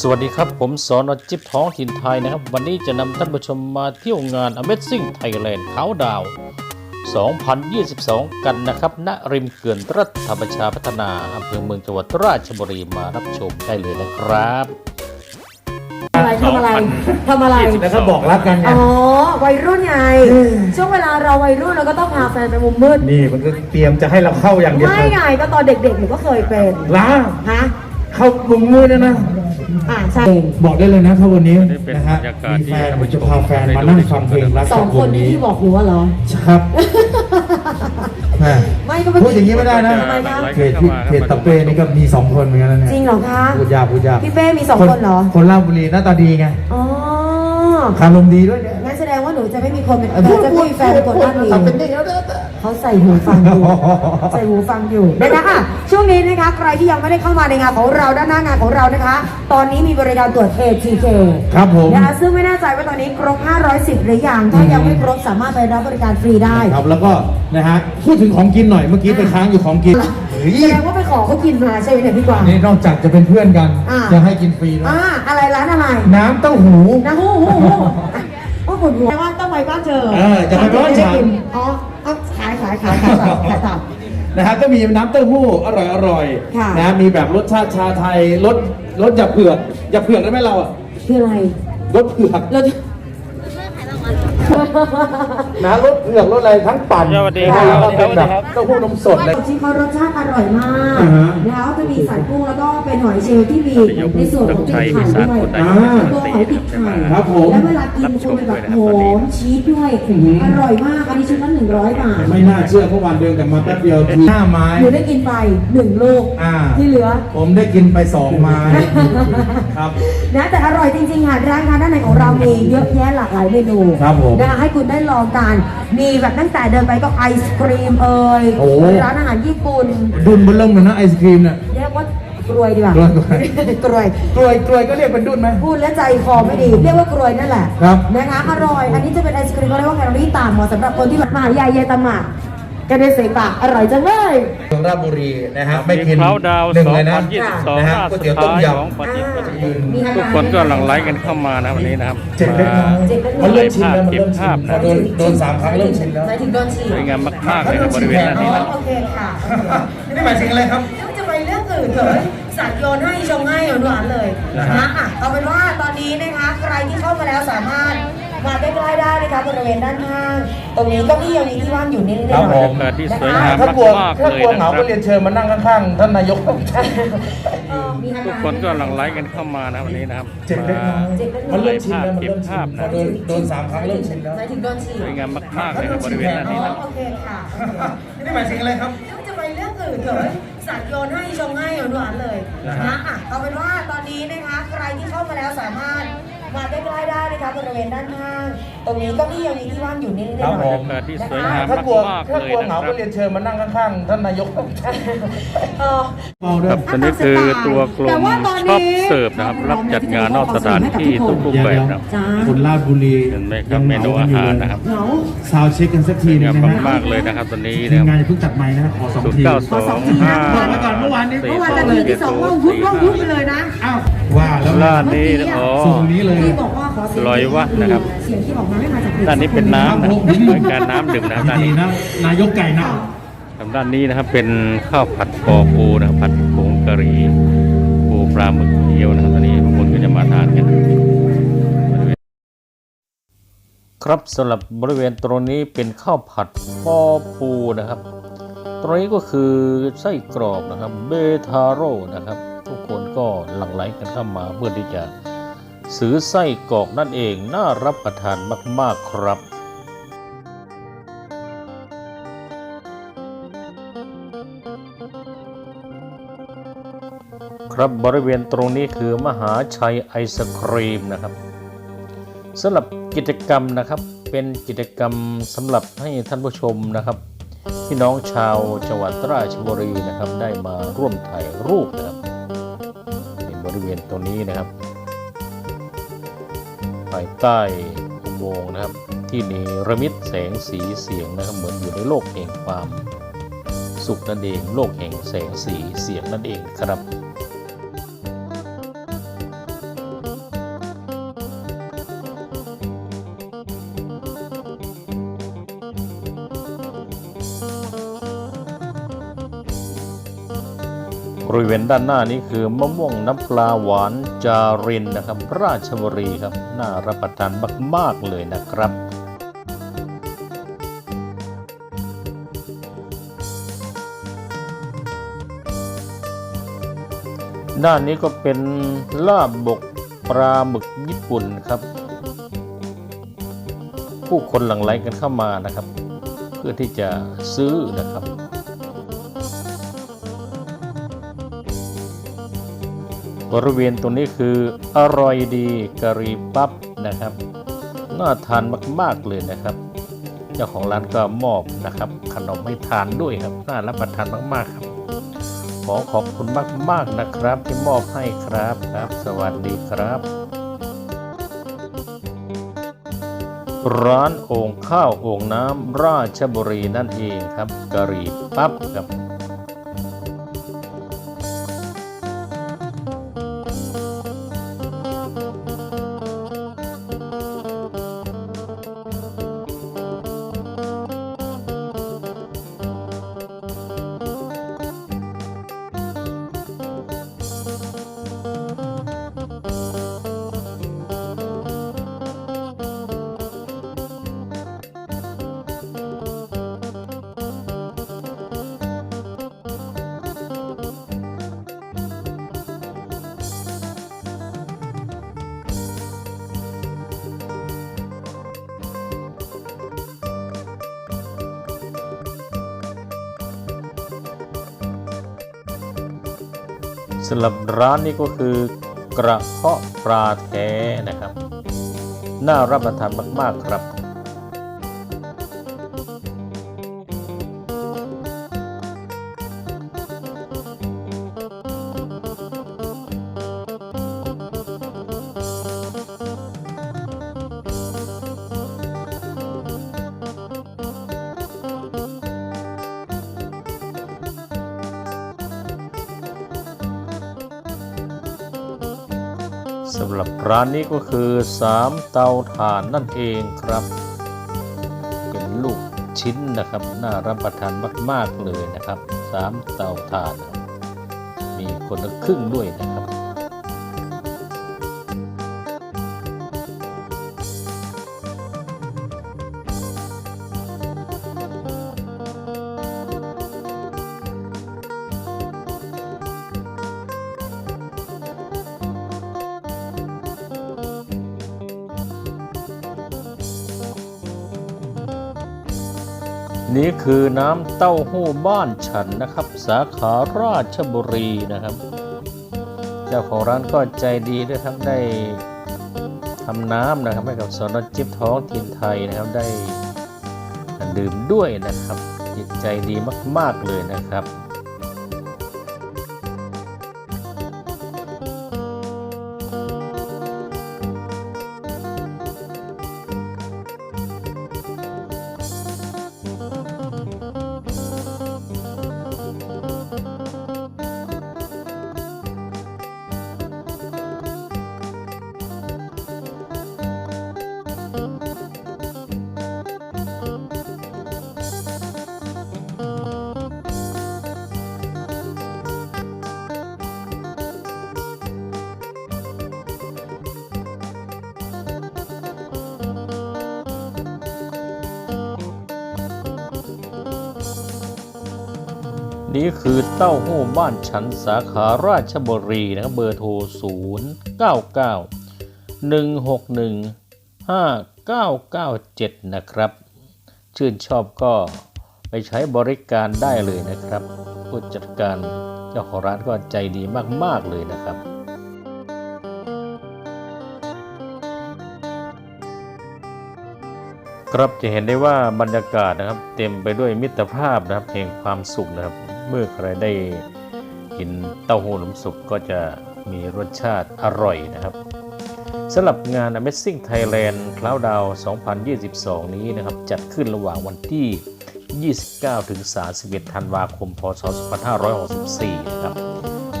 สวัสดีครับ ผมสอนอจิ๊บท้องถิ่นไทยนะครับ วันนี้จะนำท่านผู้ชมมาเที่ยวงาน Amazing Thailand เขาดาว 2022 กันนะครับ ณ ริมเขื่อนรัฐประชาพัฒนาอำเภอเมืองจังหวัดราชบุรีมารับชมได้เลยนะครับอะไรทำอะไรทำอะไร แล้วก็บอกรักกันไง อ๋อ วัยรุ่นไง ช่วงเวลาเราวัยรุ่นเราก็ต้องพาแฟนไปมุมมืด นี่มันก็เตรียมจะให้เราเข้าอย่างเดียวไม่ไงก็ตอนเด็กๆหนูก็เคยเป็นล้าฮะ เข้ามุมมืดนะนะ อ่าใช่ บอกได้เลยนะถ้าวันนี้อันนี้เป็นนะฮะบรรยากาศมีที่แฟนผมจะพาแฟนมานั่งฟังเพลงรักสองคนนี้ที่บอกหนูว่าเหรอ ครับแม่ไม่ก็พูดอย่างนี้ไม่ได้นะทำไมคะ เพจพี่เพจตะเป้นี่ก็มีสองคนเหมือนกันนะเนี่ยจริงเหรอคะ พูดยากพูดยากพี่เป้มีสองคนเหรอ คนราชบุรีหน้าตาดีไงอ๋อ คารมดีด้วยเนี่ยงั้นแสดงว่า หนูจะไม่มีคนเป็นจะไม่มีแฟนเป็นคนด้านนี้ทำเป็นเด็กแล้วเด้อเขาใส่หูฟังอยู่ใส่หูฟังอยู่นะคะอะช่วงนี้นะคะใครที่ยังไม่ได้เข้ามาในงานของเราด้านหน้างานของเรานะคะ ตอนนี้มีบริการตรวจ ATK ครับผมนะคะซึ่งไม่แน่ใจว่าตอนนี้ครบ500สิทธิ์หรือยังถ้ายังไม่ครบสามารถไปรับบริการฟรีได้ครับแล้วก็นะฮะพูดถึงของกินหน่อยเมื่อกี้ไปค้างอยู่ของกินเฮ้ยแสดงว่าไปขอเขากินมาใช่ไหมเนี่ยพี่กวางนี่นอกจากจะเป็นเพื่อนกันอ่ายังให้กินฟรีด้วยอ่าอะไรร้านอะไรน้ำเต้าหู้นะฮู้ฮู้ ฮู้อะโอ้ปวดหัวแต่ว่าต้องไปบ้านเธอเออจะไปบ้านฉันได้กิอ๋อเอาขายขายขายขายต่อขายต่อ นะฮะก็มีน้ำเต้าหู้อร่อยอร่อยค่ะ นะมีแบบรสชาติชาไทยรสรสหยับเผือกหยับเผือกได้ไหมเราอะคืออะไรรสเผือก เราจะ นะรสเผือกรสอะไรทั้งปั่นสวัสดีนะครัฮะบแล้วก็เป็นแบบสวัสดีครับเต้าหู้นมสดเลยจริงเขารสชาติอร่อยมากอ่าฮะแล้วจะมีสันกุ้งแล้วก็เป็นหอยเชลล์ที่มีในส่วนของติดไข่ด้วยอ่าตัวหอยติดไข่ครับผมแล้วเวลากินคุณเป็นแบบหอมชีสด้วยอร่อยมาก อันนี้ชุดละหนึ่งร้อยบาท ไม่น่าเชื่อเพราะวันเดินแต่มาแป๊บเดียวทีห้าไม้หนูได้กินไปหนึ่งลูกอ่าที่เหลือ ผมได้กินไปสองไม้ครับนะแต่อร่อยจริงๆค่ะร้านค้าด้านในของเรามีเยอะแยะหลากหลายเมนูครับผมนะคะให้คุณได้ลองกัน มีแบบตั้งแต่เดินไปก็ไอศครีมเอ่ยโอ้ ร้านอาหารญี่ปุ่น ดุนเบนเริ่มเลยนะไอศครีมเนี่ย เรียกว่ากรวยดีกว่ากรวยกรวยกล้วย กล้วยก็เรียกเป็นดุนไหม พูดแล้วใจคอไม่ดี เรียกว่ากรวยนั่นแหละครับนะคะอร่อย อันนี้จะเป็นไอศครีมเขาเรียกว่าแคลอรี่ต่ำเหมาะสำหรับคนที่แบบมาใหญ่เยตามา กกันในเสปากอร่อยจังเลยเมืองราชบุรีนะฮะไม่กินเขาดาวหนึ่งเลยนะ2022นะฮะหน้าก๋วยสุเตี๋ยวดต้มท้ายยของปฏิบัติมีอาทุกหารคนก็หลั่งไหลกันเข้ามานะวันนี้นะครับเจ็บเล็กน้อยเจ็บเล็กน้อยมันเริ่มชินแล้วมันเก็บเริ่มชิภาพนนะโดนโดนสามครั้งเริ่มชินแล้วหมายถึงโดนฉีดสวยงามมากๆเลยครับบริเวณนั้นอ๋นี่อนะโอเคค่ะนี่หมายถึงอะไรครับแล้วจะไปเรื่องอื่นเหรอสัตว์โยนให้ชงให้หวานๆเลยนะฮะนะอะเอาเป็นว่าตอนนี้นะคะใครที่เข้ามาแล้วสามารถ มาใกล้ๆได้นะคะบริเวณด้านข้าง ตรงนี้เก็ที่ยังมีที่ว่างอยู่นิดๆหครัน่บอยผมๆบรรยากาศที่นะสวยคะงามถ้ากลัวมากๆถ้ากลัวเลยเหงานะครับ ก็เรียนเชิญมานั่งข้างๆท่านนายกเออมีอาทุกการคนก็หลั่งไหลกันเข้ามานะวันนี้นะครับเจ็บเล็กน้อยเจ็บเล็กน้อยมันเริ่มชินแล้วมันเก็บเริ่มชิภาพนนะโดนโดนสามครั้งเริ่มชินแล้ว หมายถึงโดนฉีดสวยงามมากๆเลยครับบริเวณนั้นอ๋นี่อนะ โอเคค่ะนี่หมายถึงอะไรครับ แล้วจะไปเรื่องอื่นเหรอสัตว์โยนให้ชงให้หวานๆเลยนะฮะนะอะเอาเป็นว่าตอนนี้นะคะ ใครที่เข้ามาแล้วสามารถ มาใกล้ๆได้นะคะบริเวณด้านข้าง ตรงนี้เก็ที่ยังมีที่ว่างอยู่นิดๆหครัน่บอยผมบรรยากาศที่ๆนะสวยคะงามถ้ากลัวมากๆถ้าเลยกลัวนะเหงาครัก็บเรียนเชิญมานั่งข้างๆท่านนายกเออเบาด้วคย รับตัวนี้คือตัวกลมชอบเสิร์ฟนะครับ รับจัดงานนอกสถานที่ทุกรูปแบบนะครับ จ้า คนราชบุรีเห็นไหมครับเมนูอาหารนะครับ เหงาซาวเช็คกันสักทีหนึงางมนะฮะมากๆเลยนะครับตอนนี้ทีนะมคงานรับอย่าเพิ่งตัดไม้นะขอสองศูนทีย์เก้าสองห้าบอกไปก่อนเมื่อวานนี้ เมื่อวานนาทีที่สองว่าวุ้บว่าวุ้บไปเลยนะ อ้าวว่าแล้วร้านนี้อ๋อสูงนี้เลยที่บอกว่าขอเสียงลอยวะนะครับ เสียงที่ออกมาไม่มาจากด้านนี้เป็นน้ำนะครับเหมือนการน้ำดื่มนะครับด้านดีนี้ นะนายกไก่นะ ทางด้านนี้นะครับเป็นข้าวผัดปอปูนะครับผัดผงกะหรี่ปูปลาหมึกเกี๊ยวนะครับตอนนี้บางคนก็จะมาทานกัน ครับสำหรับบริเวณตรงนี้เป็นข้าวผัดปอปูนะครับ ตรงนี้ก็คือไส้กรอกนะครับเบทาโร่นะครับ ทุกคนก็หลั่งไหลกันเข้ามาเพื่อที่จะ ซื้อไส้กรอกนั่นเองน่ารับประทานมาก ๆ ครับครับบริเวณตรงนี้คือมหาชัยไอศครีมนะครับสำหรับกิจกรรมนะครับเป็นกิจกรรมสำหรับให้ท่านผู้ชมนะครับพี่น้องชาวจังหวัดราชบุรีนะครับ ได้มาร่วมถ่ายรูปนะครับในบริเวณตรงนี้นะครับ ภายใต้อุโมงค์นะครับ ที่เนรมิตแสงสีเสียงนะครับเหมือนอยู่ในโลกแห่งความสุขนั่นเอง โลกแห่งแสงสีเสียงนั่นเองครับ ริเวณด้านหน้านี้คือมะม่วงน้ำปลาหวานจารินนะครับ ราชบุรีครับ น่ารับประทานมาก ๆ เลยนะครับด้านนี้ก็เป็นลาบบกปลาหมึกญี่ปุ่นครับ ผู้คนหลั่งไหลกันเข้ามานะครับ เพื่อที่จะซื้อนะครับ บริเวณตรงนี้คืออร่อยดีกะหรี่ปั๊บนะครับ น่าทานมากๆเลยนะครับ เจ้าของร้านก็มอบนะครับ ขนมให้ทานด้วยครับน่ารับประทานมากๆครับขอขอบคุณมากๆนะครับ ที่มอบให้ครับครับ สวัสดีครับ ร้านโอ่งข้าวโอ่งน้ำราชบุรีนั่นเองครับกะหรี่ปั๊บครับ สำหรับร้านนี้ก็คือกระเพาะปลาแท้นะครับ น่ารับประทานมาก ๆ ครับ ร้านนี้ก็คือ 3 เตาถ่านนั่นเองครับ เป็นลูกชิ้นนะครับ น่ารับประทานมาก ๆ เลยนะครับ 3 เตาถ่าน มีคนละครึ่งด้วยนะครับ นี่คือน้ำเต้าหู้บ้านฉันนะครับ สาขาราชบุรีนะครับ เจ้าของร้านก็ใจดีด้วยทั้งได้ทำน้ำนะครับให้กับสนจิบท้องถิ่นไทยนะครับได้ดื่มด้วยนะครับ จิตใจดีมาก ๆเลยนะครับ นี่คือเต้าหู้บ้านฉันสาขาราชบุรีนะครับ เบอร์โทร 0 9 9 1 6 1 5 9 9 7 นะครับ ชื่นชอบก็ไปใช้บริการได้เลยนะครับ ผู้จัดการเจ้าของร้านก็ใจดีมาก ๆ เลยนะครับครับจะเห็นได้ว่าบรรยากาศนะครับ เต็มไปด้วยมิตรภาพนะครับแห่งความสุขนะครับ เมื่อใครได้กินเต้าหู้น้ำสุกก็จะมีรสชาติอร่อยนะครับสำหรับงาน Amazing Thailand Cloud Down 2022 นี้นะครับ จัดขึ้นระหว่างวันที่ 29 ถึง 31 ธันวาคม พศ 2564 นะครับ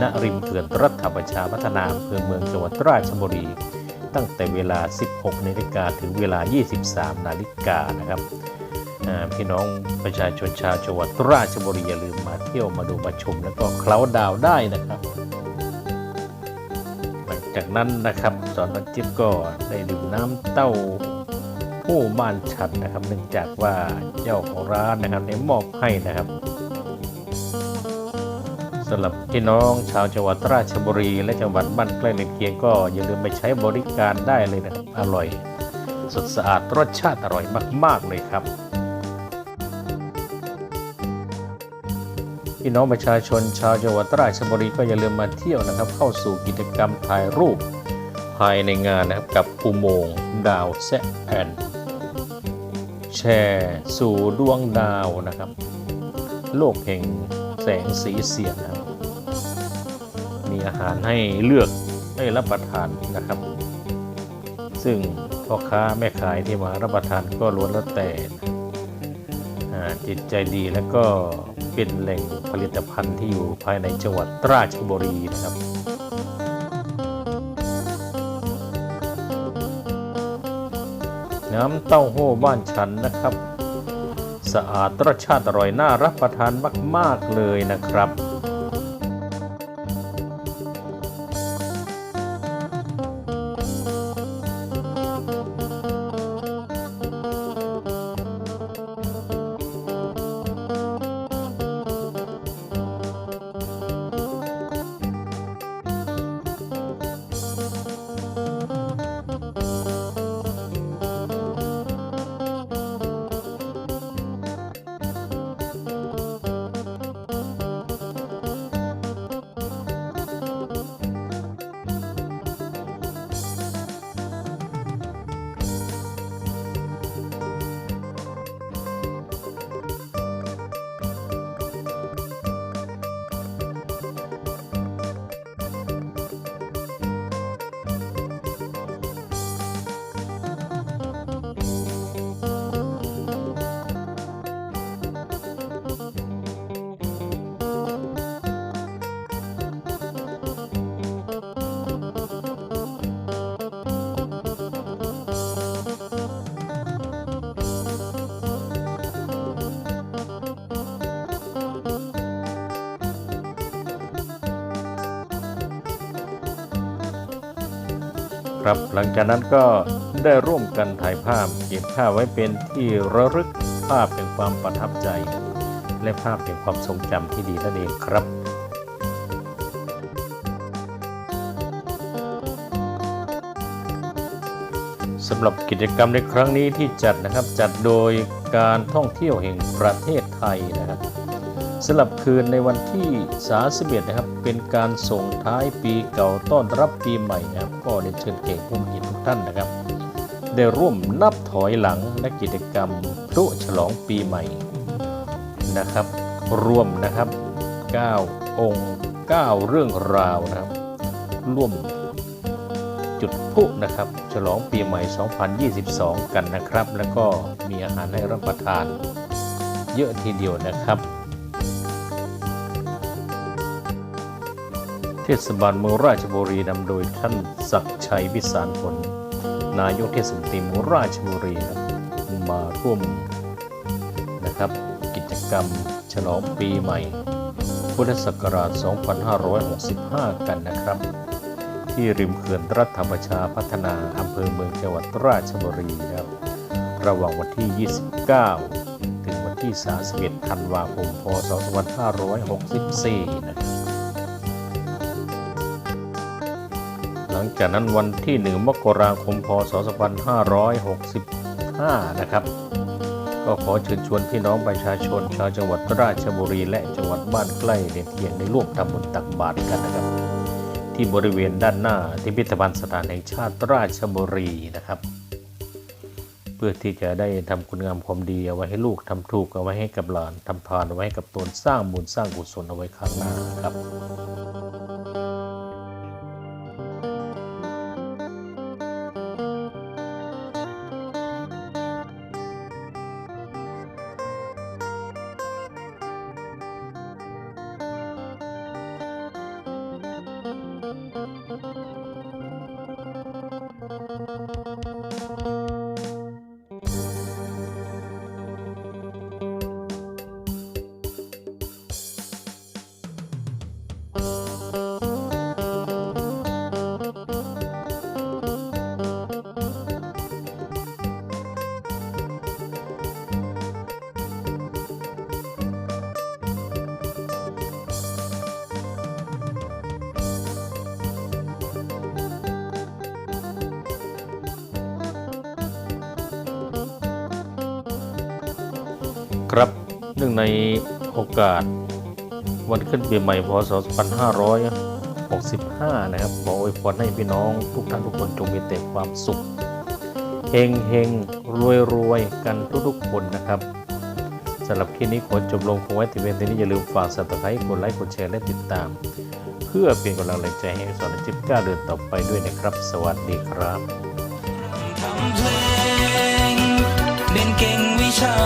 ณ ริมเขื่อนรัฐประชาพัฒนาอำเภอเมืองจังหวัดราชบุรี ตั้งแต่เวลา 16 นาฬิกาถึงเวลา 23 นาฬิกานะครับ พี่น้องประชาชนชาวจังหวัดราชบุรีอย่าลืมมาเที่ยวมาดูมาชมแล้วก็เคล้าดาวได้นะครับหลังจากนั้นนะครับสอนนัจิ๊บก็ได้ดื่มน้ำเต้าหู้ม่านฉันนะครับ เนื่องจากว่าเจ้าของร้านนะครับได้มอบให้นะครับสำหรับพี่น้องชาวจังหวัดราชบุรี และจังหวัดบ้านใกล้เรือนเคียงก็อย่าลืมไปใช้บริการได้เลยนะครับอร่อย สดสะอาดรสชาติอร่อยมาก ๆ เลยครับ พี่น้องประชาชนชาวจังหวัดราชบุรีก็อย่าลืมมาเที่ยวนะครับ เข้าสู่กิจกรรมถ่ายรูป ภายในงานนะครับกับอุโมงค์ดาวแซะแอนแชร์สู่ดวงดาวนะครับ โลกแห่งแสงสีเสียงนะครับมีอาหารให้เลือกให้รับประทานนะครับ ซึ่งพ่อค้าแม่ขายที่มารับประทานก็ล้วนแล้วแต่จิตใจดีแล้วก็ เป็นแหล่งผลิตภัณฑ์ที่อยู่ภายในจังหวัดราชบุรีนะครับน้ำเต้าหู้บ้านฉันนะครับ สะอาดรสชาติอร่อยน่ารับประทานมาก ๆ เลยนะครับ ครับ หลังจากนั้นก็ได้ร่วมกันถ่ายภาพเก็บภาพไว้เป็นที่ระลึกภาพแห่งความประทับใจ และภาพแห่งความทรงจำที่ดีนั่นเองครับสำหรับกิจกรรมในครั้งนี้ที่จัดนะครับจัดโดยการท่องเที่ยวแห่งประเทศไทยนะครับ สำหรับคืนในวันที่31นะครับ เป็นการส่งท้ายปีเก่าต้อนรับปีใหม่นะครับ ก็เรียนเชิญเก่งผู้มีเกียรติทุกท่านนะครับ ได้ร่วมนับถอยหลังและกิจกรรมพลุฉลองปีใหม่นะครับ รวมนะครับ 9 องค์ 9 เรื่องราวนะครับ ร่วมจุดพลุนะครับ ฉลองปีใหม่ 2022 กันนะครับ แล้วก็มีอาหารให้รับประทานเยอะทีเดียวนะครับ ทศบาลเมืองราชบุรีนำโดยท่านศักชัยวิสารผล นายกเทศมนตรีเมืองราชบุรีมาร่วมนะครับ กิจกรรมฉลองปีใหม่ พุทธศักราช 2565 กันนะครับ ที่ริมเขื่อนรัฐธรรมชาพัฒนาอำเภอเมืองจังหวัดราชบุรีครับ ระหว่างวันที่ 29 ถึงวันที่ 31 ธันวาคม พศ 2564 นะครับ จากนั้นวันที่ 1 มกราคม พศ 2565 นะครับ ก็ขอเชิญชวนพี่น้องประชาชน ชาวจังหวัดราชบุรีและจังหวัดบ้านใกล้เรียเทียงในร่วมทำบุญตักบาตรกันนะครับ ที่บริเวณด้านหน้าที่พิพิธภัณฑ์สถานแห่งชาติราชบุรีนะครับ เพื่อที่จะได้ทำคุณงามความดีเอาไว้ให้ลูกทำถูกเอาไว้ให้กับหลานทำทานเอาไว้ให้กับตนสร้างบุญสร้างกุศลเอาไว้ข้างหน้าครับ Música เนื่องในโอกาสวันขึ้นปีใหม่พศ 2565 นะครับ ขออวยพรให้พี่น้องทุกท่านทุกคนจงมีแต่ความสุขเฮงเฮงรวยรวยกันทุกๆคนนะครับสำหรับคลิปนี้ขอจบลงคงไว้ที่เพียงเท่านี้อย่าลืมฝากสับสไครต์กดไลค์กดแชร์และติดตาม เพื่อเป็นกำลังใจให้สอนจิบก้าเดินต่อไปด้วยนะครับ สวัสดีครับเพลงเรียนเก่งวิชา